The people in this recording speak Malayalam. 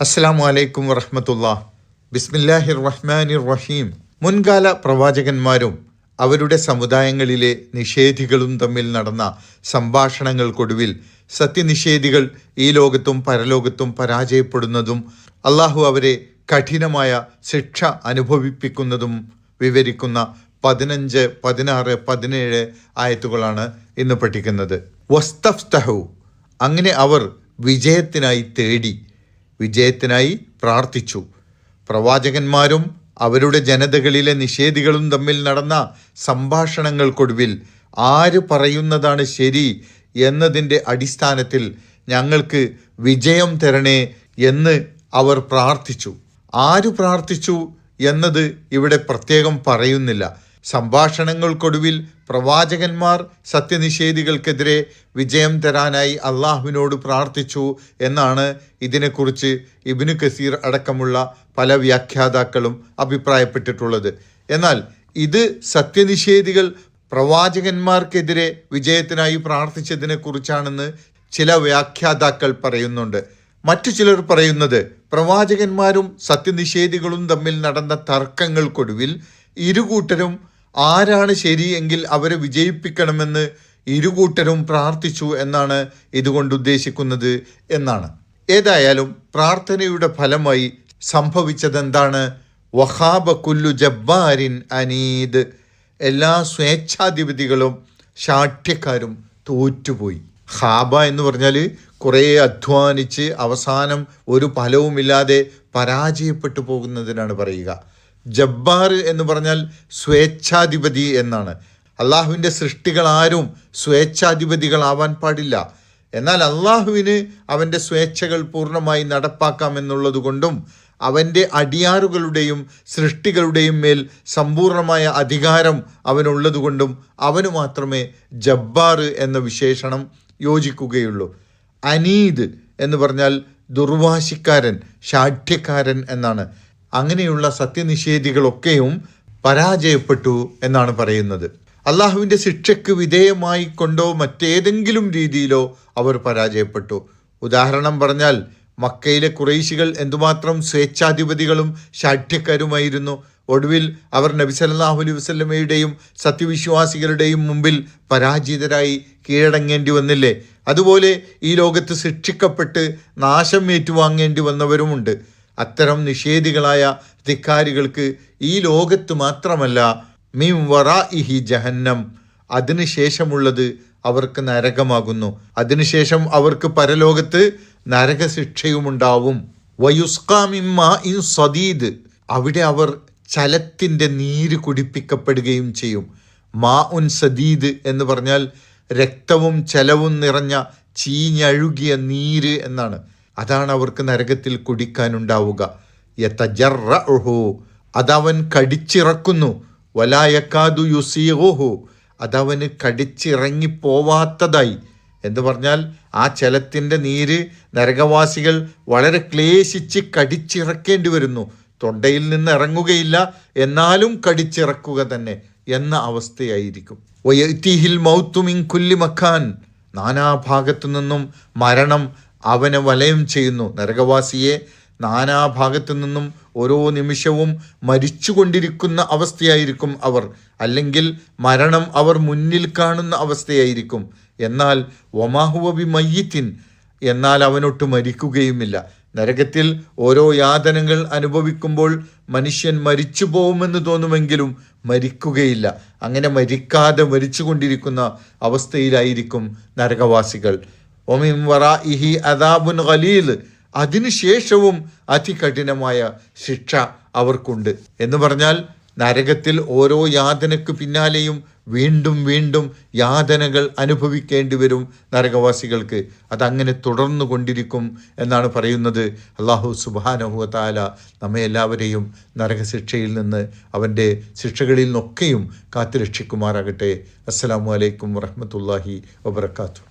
അസ്സാം വലൈക്കും വറഹമത്തുള്ള. ബിസ്മില്ലാഹിർ റഹ്മാനിർ റഹീം മുൻകാല പ്രവാചകന്മാരും അവരുടെ സമുദായങ്ങളിലെ നിഷേധികളും തമ്മിൽ നടന്ന സംഭാഷണങ്ങൾക്കൊടുവിൽ സത്യനിഷേധികൾ ഈ ലോകത്തും പരലോകത്തും പരാജയപ്പെടുന്നതും അള്ളാഹു അവരെ കഠിനമായ ശിക്ഷ അനുഭവിപ്പിക്കുന്നതും വിവരിക്കുന്ന പതിനഞ്ച് പതിനാറ് പതിനേഴ് ആയത്തുകളാണ് ഇന്ന് പഠിക്കുന്നത്. വസ്തഫ്തഹു. അങ്ങനെ അവർ വിജയത്തിനായി തേടി വിജയത്തിനായി പ്രാർത്ഥിച്ചു. പ്രവാചകന്മാരും അവരുടെ ജനതകളിലെ നിഷേധികളും തമ്മിൽ നടന്ന സംഭാഷണങ്ങൾക്കൊടുവിൽ ആര് പറയുന്നതാണ് ശരി എന്നതിന്റെ അടിസ്ഥാനത്തിൽ ഞങ്ങൾക്ക് വിജയം തരണേ എന്ന് അവർ പ്രാർത്ഥിച്ചു. ആര് പ്രാർത്ഥിച്ചു എന്നത് ഇവിടെ പ്രത്യേകം പറയുന്നില്ല. സംഭാഷണങ്ങൾക്കൊടുവിൽ പ്രവാചകന്മാർ സത്യനിഷേധികൾക്കെതിരെ വിജയം തരാനായി അള്ളാഹുവിനോട് പ്രാർത്ഥിച്ചു എന്നാണ് ഇതിനെക്കുറിച്ച് ഇബിനു കസീർ അടക്കമുള്ള പല വ്യാഖ്യാതാക്കളും അഭിപ്രായപ്പെട്ടിട്ടുള്ളത്. എന്നാൽ ഇത് സത്യനിഷേധികൾ പ്രവാചകന്മാർക്കെതിരെ വിജയത്തിനായി പ്രാർത്ഥിച്ചതിനെക്കുറിച്ചാണെന്ന് ചില വ്യാഖ്യാതാക്കൾ പറയുന്നുണ്ട്. മറ്റു ചിലർ പറയുന്നത് പ്രവാചകന്മാരും സത്യനിഷേധികളും തമ്മിൽ നടന്ന തർക്കങ്ങൾക്കൊടുവിൽ ഇരുകൂട്ടരും ആരാണ് ശരിയെങ്കിൽ അവരെ വിജയിപ്പിക്കണമെന്ന് ഇരുകൂട്ടരും പ്രാർത്ഥിച്ചു എന്നാണ് ഇതുകൊണ്ട് ഉദ്ദേശിക്കുന്നത് എന്നാണ്. ഏതായാലും പ്രാർത്ഥനയുടെ ഫലമായി സംഭവിച്ചതെന്താണ്? വഹാബ കുല്ലു ജബ്ബാരിൻ അനീദ്. എല്ലാ സ്വേച്ഛാധിപതികളും ശാഠ്യക്കാരും തോറ്റുപോയി. ഹാബ എന്ന് പറഞ്ഞാൽ കുറേ അധ്വാനിച്ച് അവസാനം ഒരു ഫലവുമില്ലാതെ പരാജയപ്പെട്ടു പോകുന്നതിനാണ് പറയുക. ജബ്ബാർ എന്ന് പറഞ്ഞാൽ സ്വേച്ഛാധിപതി എന്നാണ്. അള്ളാഹുവിന്റെ സൃഷ്ടികൾ ആരും സ്വേച്ഛാധിപതികളാവാൻ പാടില്ല. എന്നാൽ അള്ളാഹുവിന് അവന്റെ സ്വേച്ഛകൾ പൂർണമായി നടപ്പാക്കാമെന്നുള്ളത് കൊണ്ടും അവന്റെ അടിയാറുകളുടെയും സൃഷ്ടികളുടെയും മേൽ സമ്പൂർണമായ അധികാരം അവനുള്ളതുകൊണ്ടും അവന് മാത്രമേ ജബ്ബാർ എന്ന വിശേഷണം യോജിക്കുകയുള്ളൂ. അനീദ് എന്ന് പറഞ്ഞാൽ ദുർവാശിക്കാരൻ ഷാഠ്യക്കാരൻ എന്നാണ്. അങ്ങനെയുള്ള സത്യനിഷേധികളൊക്കെയും പരാജയപ്പെട്ടു എന്നാണ് പറയുന്നത്. അള്ളാഹുവിന്റെ ശിക്ഷയ്ക്ക് വിധേയമായി കൊണ്ടോ മറ്റേതെങ്കിലും രീതിയിലോ അവർ പരാജയപ്പെട്ടു. ഉദാഹരണം പറഞ്ഞാൽ മക്കയിലെ കുറേശികൾ എന്തുമാത്രം സ്വേച്ഛാധിപതികളും ഷാഠ്യക്കാരുമായിരുന്നു ഒടുവിൽ അവർ നബി സല്ലല്ലാഹു അലൈഹി വസ്ലമയുടെയും സത്യവിശ്വാസികളുടെയും മുമ്പിൽ പരാജിതരായി കീഴടങ്ങേണ്ടി വന്നില്ലേ? അതുപോലെ ഈ ലോകത്ത് ശിക്ഷിക്കപ്പെട്ട് നാശം ഏറ്റുവാങ്ങേണ്ടി വന്നവരുമുണ്ട്. അത്തരം നിഷേധികളായ ധിക്കാരികൾക്ക് ഈ ലോകത്ത് മാത്രമല്ല മീം വറാ ഇഹി ജഹന്നം. അതിനുശേഷമുള്ളത് അവർക്ക് നരകമാകുന്നു. അതിനുശേഷം അവർക്ക് പരലോകത്ത് നരകശിക്ഷയുമുണ്ടാവും. വയുസ്കാമിമ്മ ഇൻ സദീദ്. അവിടെ അവർ ചലത്തിന്റെ നീര് കുടിപ്പിക്കപ്പെടുകയും ചെയ്യും. മാ ഉൻ സദീദ് എന്ന് പറഞ്ഞാൽ രക്തവും ചലവും നിറഞ്ഞ ചീഞ്ഞഴുകിയ നീര് എന്നാണ്. അതാണ് അവർക്ക് നരകത്തിൽ കുടിക്കാനുണ്ടാവുക. യതജറഹു അതവൻ കടിച്ചിറക്കുന്നു. വലായക്കാതു യുസീഹു അതവന് കടിച്ചിറങ്ങി പോവാത്തതായി. എന്ന് പറഞ്ഞാൽ ആ ചലത്തിന്റെ നീര് നരകവാസികൾ വളരെ ക്ലേശിച്ച് കടിച്ചിറക്കേണ്ടി വരുന്നു. തൊണ്ടയിൽ നിന്ന് ഇറങ്ങുകയില്ല. എന്നാലും കടിച്ചിറക്കുക തന്നെ എന്ന അവസ്ഥയായിരിക്കും. വയറ്റിഹിൽ മൗത്തുമിൻ കുല്ലി മക്കാൻ നാനാഭാഗത്തു നിന്നും മരണം അവനെ വലയം ചെയ്യുന്നു. നരകവാസിയെ നാനാഭാഗത്തു നിന്നും ഓരോ നിമിഷവും മരിച്ചുകൊണ്ടിരിക്കുന്ന അവസ്ഥയായിരിക്കും അവർ. അല്ലെങ്കിൽ മരണം അവർ മുന്നിൽ കാണുന്ന അവസ്ഥയായിരിക്കും. എന്നാൽ ഒമാഹുവബി മയ്യത്തിൻ എന്നാൽ അവനൊട്ട് മരിക്കുകയുമില്ല. നരകത്തിൽ ഓരോ യാതനകൾ അനുഭവിക്കുമ്പോൾ മനുഷ്യൻ മരിച്ചു പോകുമെന്ന് തോന്നുമെങ്കിലും മരിക്കുകയില്ല. അങ്ങനെ മരിക്കാതെ മരിച്ചുകൊണ്ടിരിക്കുന്ന അവസ്ഥയിലായിരിക്കും നരകവാസികൾ. ഒമിം വറ ഇഹി അദാബുൻ ഖലീൽ. അതിനുശേഷവും അതികഠിനമായ ശിക്ഷ അവർക്കുണ്ട്. എന്ന് പറഞ്ഞാൽ നരകത്തിൽ ഓരോ യാതനക്ക് പിന്നാലെയും വീണ്ടും വീണ്ടും യാതനകൾ അനുഭവിക്കേണ്ടി വരും നരകവാസികൾക്ക്. അതങ്ങനെ തുടർന്നു കൊണ്ടിരിക്കും എന്നാണ് പറയുന്നത്. അള്ളാഹു സുബാനഹു താല നമ്മെ എല്ലാവരെയും നരകശിക്ഷയിൽ നിന്ന് അവന്റെ ശിക്ഷകളിൽ നിന്നൊക്കെയും കാത്തുരക്ഷിക്കുമാറാകട്ടെ. അസ്സലാമു അലൈക്കും വറഹമത്തല്ലാഹി വബർക്കാത്തു